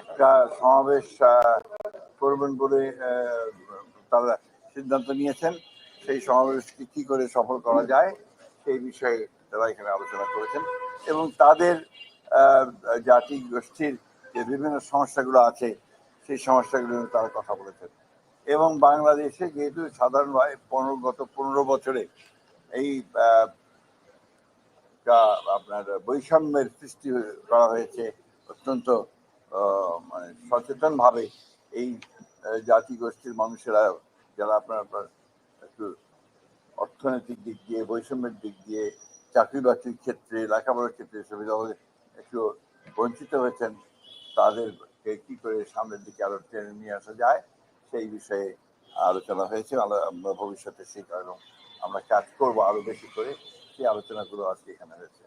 একটা সমাবেশ করবেন বলে তারা সিদ্ধান্ত নিয়েছেন। সেই সমাবেশকে কি করে সফল করা যায় সেই বিষয়ে তারা এখানে আলোচনা করেছেন এবং তাদের জাতি গোষ্ঠীর যে বিভিন্ন সমস্যাগুলো আছে, সেই সমস্যাগুলো নিয়ে তারা কথা বলেছেন। এবং বাংলাদেশে যেহেতু সাধারণভাবে পনেরো, গত পনেরো বছরে এই আপনার বৈষম্যের সৃষ্টি করা হয়েছে অত্যন্ত মানে সচেতনভাবে এই জাতি গোষ্ঠীর মানুষেরা যারা আপনার আপনার একটু অর্থনৈতিক দিক দিয়ে, বৈষম্যের দিক দিয়ে চাকরি বাকরির ক্ষেত্রে, লেখাপড়ার ক্ষেত্রে সুবিধা একটু বঞ্চিত হয়েছেন, তাদেরকে কি করে সামনের দিকে আরও টেনে নিয়ে আসা যায়, সেই বিষয়ে আলোচনা হয়েছে। আমরা ভবিষ্যতে সেই কারণ আমরা কাজ করব আরও বেশি করে। সেই আলোচনাগুলো আজকে এখানে হয়েছে।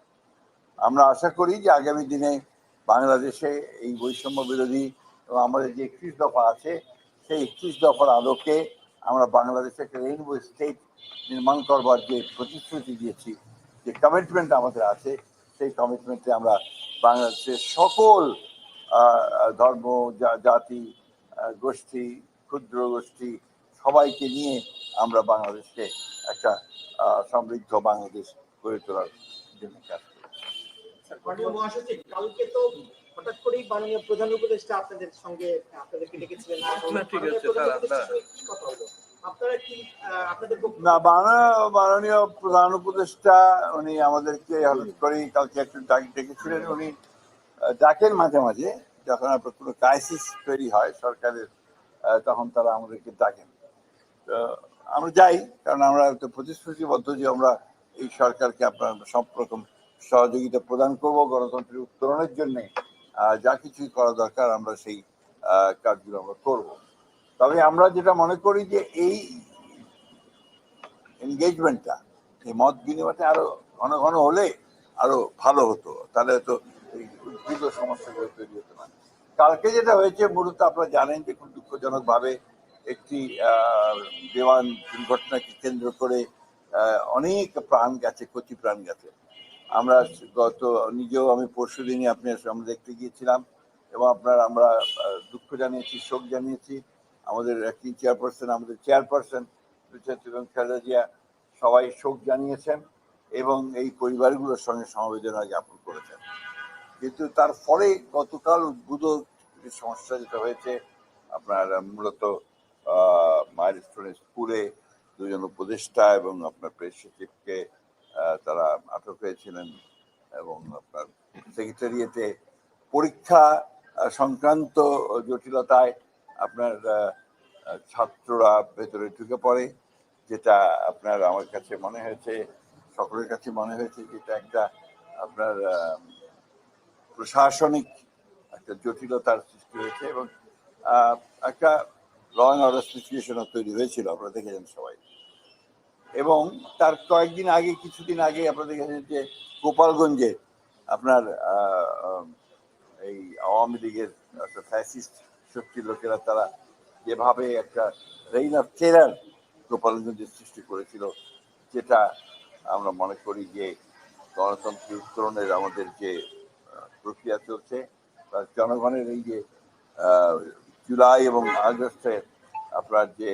আমরা আশা করি যে আগামী দিনে বাংলাদেশে এই বৈষম্য বিরোধী এবং আমাদের যে একত্রিশ দফা আছে, সেই একত্রিশ দফার আলোকে আমরা বাংলাদেশে একটা রেইনবো স্টেট নির্মাণ করবার যে প্রতিশ্রুতি দিয়েছি, যে কমিটমেন্ট আমাদের আছে, সেই কমিটমেন্টে আমরা বাংলাদেশের সকল ধর্ম জাতি গোষ্ঠী, ক্ষুদ্র গোষ্ঠী সবাইকে নিয়ে আমরা বাংলাদেশকে একটা সমৃদ্ধ বাংলাদেশ গড়ে তোলার জন্য কাজ মাননীয় মহাসচিব কালকে তো হঠাৎ করেই মাননীয় প্রধান উপদেষ্টা আপনাদের সঙ্গে আপনাদেরকে ডেকেছিলেন। কথা হলো? না মাননীয় প্রধান উনি আমাদেরকে হঠাৎ করেই কালকে একটু ডাক ডেকেছিলেন। উনি ডাকেন মাঝে মাঝে যখন আপনার কোনো ক্রাইসিস তৈরি হয় সরকারের আহ, তখন তারা আমাদেরকে ডাকেন। তো আমরা যাই কারণ আমরা তো প্রতিশ্রুতিবদ্ধ যে আমরা এই সরকারকে আপনার সব রকম সহযোগিতা প্রদান করব গণতন্ত্রের উত্তরণের জন্য। যা কিছুই করা দরকার আমরা সেই কাজগুলো আমরা করব। তবে আমরা যেটা মনে করি যে এই এনগেজমেন্টটা এই মত বিনিময়টা আরও ঘন ঘন হলে আরও ভালো হতো। তাহলে তো এই উদ্ভিদ সমস্যাগুলো তৈরি হতো না কালকে যেটা হয়েছে, মূলত আপনারা জানেন যে খুব দুঃখজনক ভাবে একটি বিমান দুর্ঘটনাকে কেন্দ্র করে অনেক প্রাণ গেছে ক্ষতি প্রাণ গেছে। আমরা গত, নিজেও আমি পরশু দিনই আপনি আমরা দেখতে গিয়েছিলাম এবং আপনার আমরা দুঃখ জানিয়েছি, শোক জানিয়েছি। আমাদের একটি চেয়ারপারসন আমাদের চেয়ারপারসন এবং খালেদা সবাই শোক জানিয়েছেন এবং এই পরিবারগুলোর সঙ্গে সমবেদনা জ্ঞাপন করেছেন। কিন্তু তার ফলে গতকাল উদ্ভূত সমস্যা যেটা হয়েছে, আপনার মূলত মাইলস্টোন স্কুলে দুজন উপদেষ্টা এবং আপনার প্রেস সচিবকে তারা আটক হয়েছিলেন এবং আপনার সেক্রেটারিয়েটে পরীক্ষা সংক্রান্ত জটিলতায় আপনার ছাত্ররা ভেতরে ঢুকে পড়ে, যেটা আপনার আমার কাছে মনে হয়েছে, সকলের কাছে মনে হয়েছে যেটা একটা আপনার প্রশাসনিক একটা জটিলতার সৃষ্টি হয়েছে এবং একটা ল অর্ডার সিচুয়েশনও তৈরি হয়েছিল, আপনারা দেখেছেন সবাই। এবং তার কয়েকদিন আগে, কিছুদিন আগে আপনারা দেখেছেন যে গোপালগঞ্জে আপনার এই আওয়ামী লীগের ফ্যাসিস্ট শক্তির লোকেরা তারা যেভাবে একটা রেইন অফ টেরার গোপালগঞ্জের সৃষ্টি করেছিল, যেটা আমরা মনে করি যে গণতন্ত্রের উত্তরণের আমাদের যে প্রক্রিয়া চলছে তার জনগণের এই যে জুলাই এবং আগস্টে আপনার যে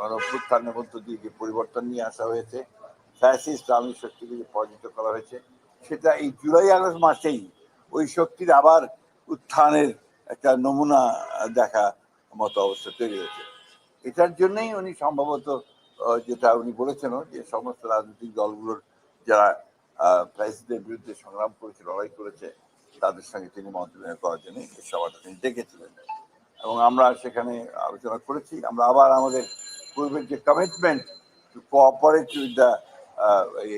গণপ্রত্যানের মধ্য দিয়ে যে পরিবর্তন নিয়ে আসা হয়েছে ফ্যাসিস্ট আর্মি শক্তিকে যে পরাজিত করা হয়েছে, সেটা এই জুলাই আগস্ট মাসেই ওই শক্তির আবার উত্থানের একটা নমুনা দেখা মতো অবস্থা তৈরি হয়েছে। এটার জন্যই উনি সম্ভবত যেটা উনি বলেছেন যে সমস্ত রাজনৈতিক দলগুলোর যারা প্রাইসিডের বিরুদ্ধে সংগ্রাম করেছে, লড়াই করেছে, তাদের সঙ্গে তিনি মন্ত্রণালয় করার জন্য সভাটা তিনি ডেকেছিলেন। এবং আমরা সেখানে আলোচনা করেছি, আমরা আবার আমাদের পূর্বের যে commitment to cooperate with the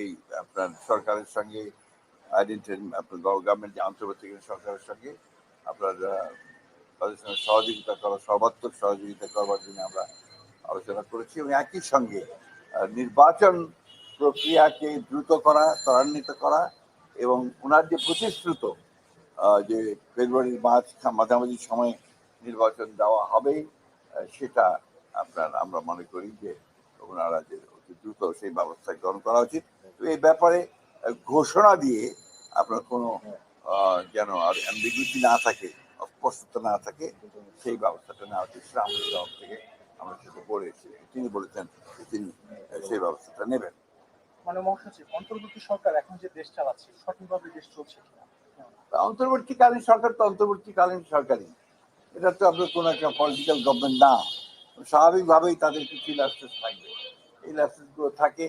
এই আপনার সরকারের সঙ্গে আপনার গভর্নমেন্ট আন্তর্জাতিক সরকারের সঙ্গে, আপনার তাদের সঙ্গে সহযোগিতা করা, সর্বাত্মক সহযোগিতা করবার জন্য আমরা আলোচনা করেছি এবং একই সঙ্গে নির্বাচন প্রক্রিয়াকে দ্রুত করা, ত্বরান্বিত করা এবং ওনার যে প্রতিশ্রুত যে ফেব্রুয়ারির মাঝ মাঝামাঝি সময়ে নির্বাচন দেওয়া হবে সেটা আপনার আমরা মনে করি যে ওনারা যে অতি দ্রুত সেই ব্যবস্থা গ্রহণ করা উচিত। তো এই ব্যাপারে ঘোষণা দিয়ে আপনার কোনো যেন আর অ্যাম্বিগুইটি না থাকে প্রস্তুত না থাকে সেই ব্যবস্থাটা নেওয়া উচিত। সেটা আমাদের তরফ থেকে আমরা সেটা বলেছি তিনি বলেছেন তিনি সেই ব্যবস্থাটা নেবেন। মানে মহাসচিব অন্তর্বর্তী সরকার এখন যে দেশ চালাচ্ছে সঠিকভাবে দেশ চলছে অন্তর্বর্তীকালীন সরকার তো অন্তর্বর্তীকালীন সরকারই। এটা তো আপনার কোনো একটা পলিটিক্যাল গভর্নমেন্ট না। স্বাভাবিকভাবেই তাদের কিছু ল্যাপসেস থাকবে। এই ল্যাপসেসগুলো থাকে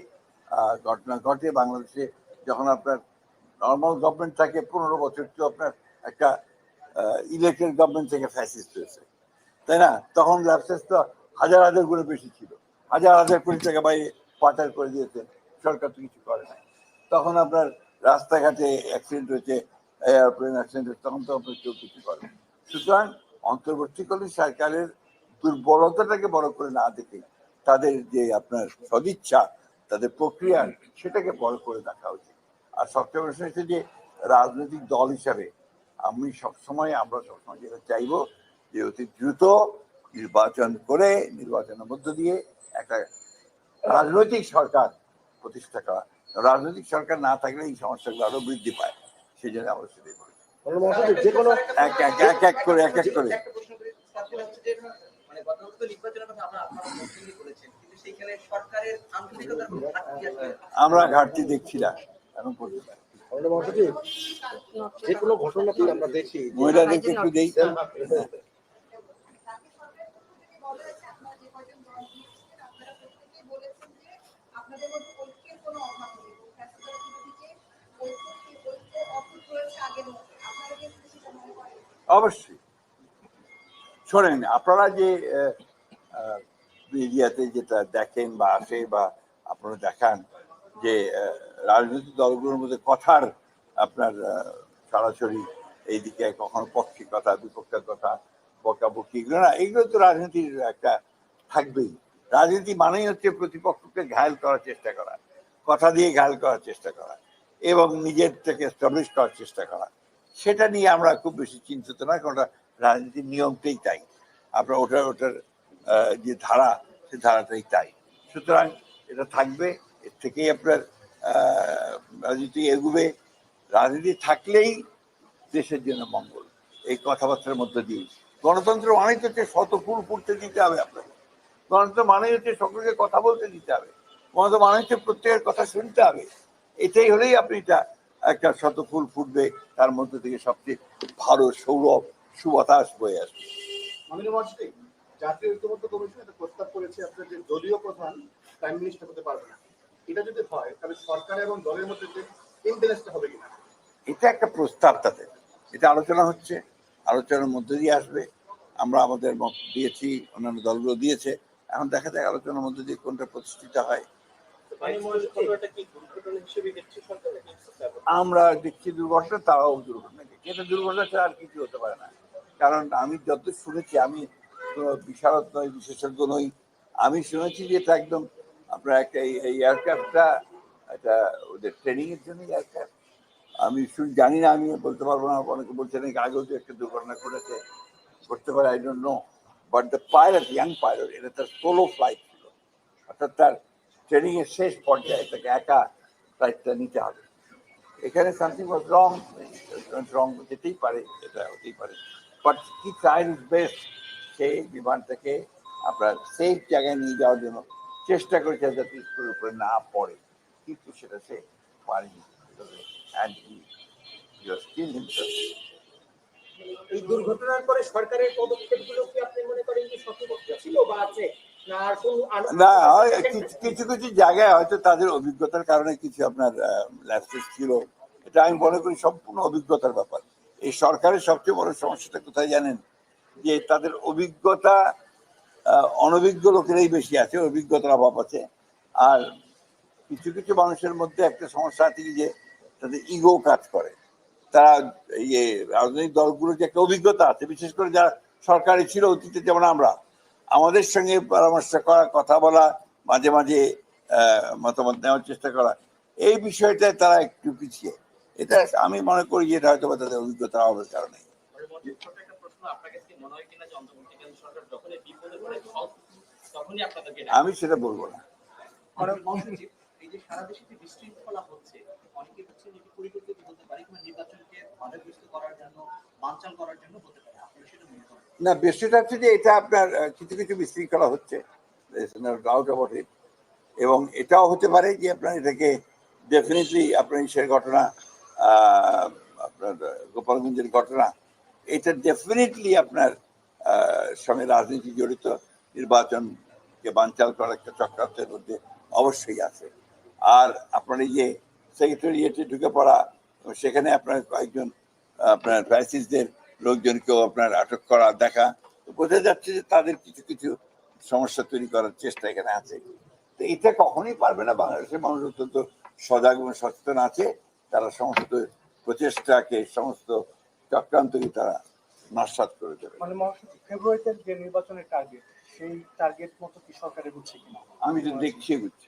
ঘটনা ঘটে বাংলাদেশে যখন আপনার নর্মাল গভর্নমেন্ট থাকে, পনেরো বছর তো আপনার একটা ইলেকটেড গভর্নমেন্ট থেকে ফ্যাসিস্ট হয়েছে। তাই না? তখন ল্যাপসেস তো হাজার হাজার গুণে বেশি ছিল। হাজার হাজার কোটি টাকা বাইরে পাচার করে দিয়েছে। সরকার তো কিছু করে নাই। তখন আপনার রাস্তাঘাটে অ্যাক্সিডেন্ট হয়েছে এয়ারপ্লেন অ্যাক্সিডেন্ট হয়েছে, তখন তো আপনার কেউ কিছু করে সুতরাং অন্তর্বর্তীকালীন সরকারের দুর্বলতাটাকে বড় করে না দেখে তাদের যে আপনার সদিচ্ছা তাদের প্রক্রিয়া সেটাকে বড় করে দেখা উচিত। আর সবচেয়ে বড় বিষয় হচ্ছে যে রাজনৈতিক দল হিসাবে আমি সবসময় আমরা সবসময় যেটা চাইব যে অতি দ্রুত নির্বাচন করে নির্বাচনের মধ্য দিয়ে একটা রাজনৈতিক সরকার প্রতিষ্ঠা করা। রাজনৈতিক সরকার না থাকলে এই সমস্যাগুলো আরও বৃদ্ধি পায়। সেই জন্য আমরা সেটাই বলি যে কোনো এক এক এক এক করে এক এক করে। মানে গতকাল তো নির্বাচনের কথা আমরা আপনারা মন্তব্য করেছেন, কিন্তু সেইখানে সরকারের আন্তরিকতার কোনো ঘাটতি আসলে আমরা ঘাটতি দেখছি না এখন পর্যন্ত। যে কোনো ঘটনাতেই আমরা দেখি। মহিলাদেরকে একটু দেই। মনে অবশ্যই। শোনেন, আপনারা যে মিডিয়াতে যেটা দেখেন বা আসে বা আপনারা দেখান যে রাজনৈতিক দলগুলোর মধ্যে কথার আপনার সরাসরি এইদিকে কখনো পক্ষে কথা, বিপক্ষের কথা, বকাবকি, এগুলো না, এগুলো তো রাজনীতির একটা থাকবেই। রাজনীতি মানেই হচ্ছে প্রতিপক্ষকে ঘায়ল করার চেষ্টা করা, কথা দিয়ে ঘায়ল করার চেষ্টা করা এবং নিজের থেকে এস্টাবলিশ করার চেষ্টা করা। সেটা নিয়ে আমরা খুব বেশি চিন্তিত না, কারণ রাজনীতির নিয়মটাই তাই। আপনার ওটার ওটার যে ধারা, সে ধারাটাই তাই। সুতরাং এটা থাকবে, এর থেকেই আপনার রাজনীতি এগুবে। রাজনীতি থাকলেই দেশের জন্য মঙ্গল। এই কথাবার্তার মধ্যে দিয়ে। গণতন্ত্র মানেই তো হচ্ছে শত ফুল ফুটতে দিতে হবে আপনাকে। গণতন্ত্র মানেই হচ্ছে সকলকে কথা বলতে দিতে হবে। গণতন্ত্র মানে হচ্ছে প্রত্যেকের কথা শুনতে হবে। এটাই হলেই আপনি এটা একটা শত ফুল ফুটবে, তার মধ্যে থেকে সবচেয়ে ভালো সৌরভ। সুবাতাস বয়ে আসবে জাতীয় ঐক্যবদ্ধ কমিশন একটা প্রস্তাব করেছে আপনার যে দলীয় প্রধান প্রাইম মিনিস্টার হতে পারবে না। এটা যদি হয় তাহলে সরকার এবং দলের মধ্যে যে ইমব্যালেন্সটা হবে কিনা? এটা একটা প্রস্তাব তাদের। এটা আলোচনা হচ্ছে আলোচনার মধ্যে দিয়ে আসবে। আমরা আমাদের মত দিয়েছি অন্যান্য দলগুলো দিয়েছে। এখন দেখা যায় আলোচনার মধ্যে দিয়ে কোনটা প্রতিষ্ঠিত হয়। আমরা দেখছি দুর্ঘটনা তারাও দুর্ঘটনা দেখছি। এটা দুর্ঘটনা ছাড়া আর কিছু হতে পারে না। কারণ আমি যত শুনেছি, আমি বিশারদ নই, বিশেষজ্ঞ নই, আমি শুনেছি যে এটা একদম আপনার একটা এই- এয়ারক্রাফটটা একটা ওদের ট্রেনিং এর জন্য এয়ারক্রাফট আমি শুন, জানি না, আমি বলতে পারব না, অনেকে বলছে নাকি আগেও তো একটা দুর্ঘটনা ঘটেছে। করতে পারে I don't know but the pilot young pilot এটা তার সোলো ফ্লাইট ছিল। অর্থাৎ তার ট্রেনিং এর শেষ পর্যায়ে তাকে একা ফ্লাইটটা নিতে হবে। এখানে সামথিং ওয়াজ রং রং যেতেই পারে, এটা হতেই পারে। বাট কি ট্রাইল ইজ বেস্ট সেই বিমানটাকে আপনার সেফ জায়গায় নিয়ে যাওয়ার জন্য চেষ্টা করেছে যাতে স্কুলের উপরে না পড়ে কিন্তু সেটা সে পারেনি। অ্যান্ড স্টিল এই দুর্ঘটনার পরে সরকারের পদক্ষেপগুলো কি আপনি মনে করেন যে সঠিক ছিল বা আছে? না কিছু কিছু কিছু জায়গায় হয়তো তাদের অভিজ্ঞতার কারণে কিছু আপনার ল্যাপসেস ছিল। এটা আমি মনে করি সম্পূর্ণ অভিজ্ঞতার ব্যাপার। এই সরকারের সবচেয়ে বড় সমস্যাটা কোথায় জানেন? যে তাদের অভিজ্ঞতা অনভিজ্ঞ লোকেরাই বেশি আছে, অভিজ্ঞতার অভাব আছে। আর কিছু কিছু মানুষের মধ্যে একটা সমস্যা আছে যে তাদের ইগো কাজ করে। তারা ইয়ে রাজনৈতিক দলগুলোর যে একটা অভিজ্ঞতা আছে, বিশেষ করে যারা সরকারি ছিল, অতীতে যেমন আমরা, আমাদের সঙ্গে পরামর্শ করা, কথা বলা, মাঝে মাঝে মতামত নেওয়ার চেষ্টা করা, এই বিষয়টায় তারা একটু পিছিয়ে। এটা আমি মনে করি যে এটা হয়তো বা তাদের অভিজ্ঞতা অভাবের কারণে। ছোট একটা প্রশ্ন, আপনার কাছে কি মনে হয় কিনা যে অন্তর্বর্তীকালীন সরকার যখনই বিপদে পড়ে সব- তখনই আপনাদেরকে ডাকে? আমি সেটা বলব না। কারণ মহাসচিব, এই যে সারা দেশে যে বিশৃঙ্খলা হচ্ছে অনেকে হচ্ছে যে পরিকল্পিত হতে পারে কিংবা নির্বাচনকে বাধাগ্রস্ত করার জন্য বানচাল করার জন্য হতে পারে। আপনারা সেটা মনে করেন? না বিষয়টা হচ্ছে যে এটা আপনার কিছু কিছু বিশৃঙ্খলা হচ্ছে ডাউট অ্যাবাউট ইট এবং এটাও হতে পারে যে আপনার এটাকে ডেফিনেটলি আপনার ঘটনা আপনার গোপালগঞ্জের ঘটনা, এটা ডেফিনেটলি আপনার সঙ্গে রাজনীতি জড়িত, নির্বাচনকে বানচাল করার একটা চক্রান্তের মধ্যে অবশ্যই আছে। আর আপনার এই যে সেক্রেটারিয়েটে ঢুকে পড়া, সেখানে আপনার কয়েকজন, আপনার ফ্যাসিস্টদের লোকজনকেও আপনার আটক করা দেখা বোঝা যাচ্ছে যে তাদের কিছু কিছু সমস্যা তৈরি করার চেষ্টা এখানে আছে। তো এটা কখনোই পারবে না। বাংলাদেশের মানুষ অত্যন্ত সজাগ এবং সচেতন আছে। তারা সমস্ত প্রচেষ্টাকে সমস্ত চক্রান্তকে তারা নস্বাত করে দেবে। মানে ফেব্রুয়ারিতে যে নির্বাচনের টার্গেট সেই টার্গেট মতো কি সরকারে হচ্ছে কিনা? আমি তো দেখছি বুঝছি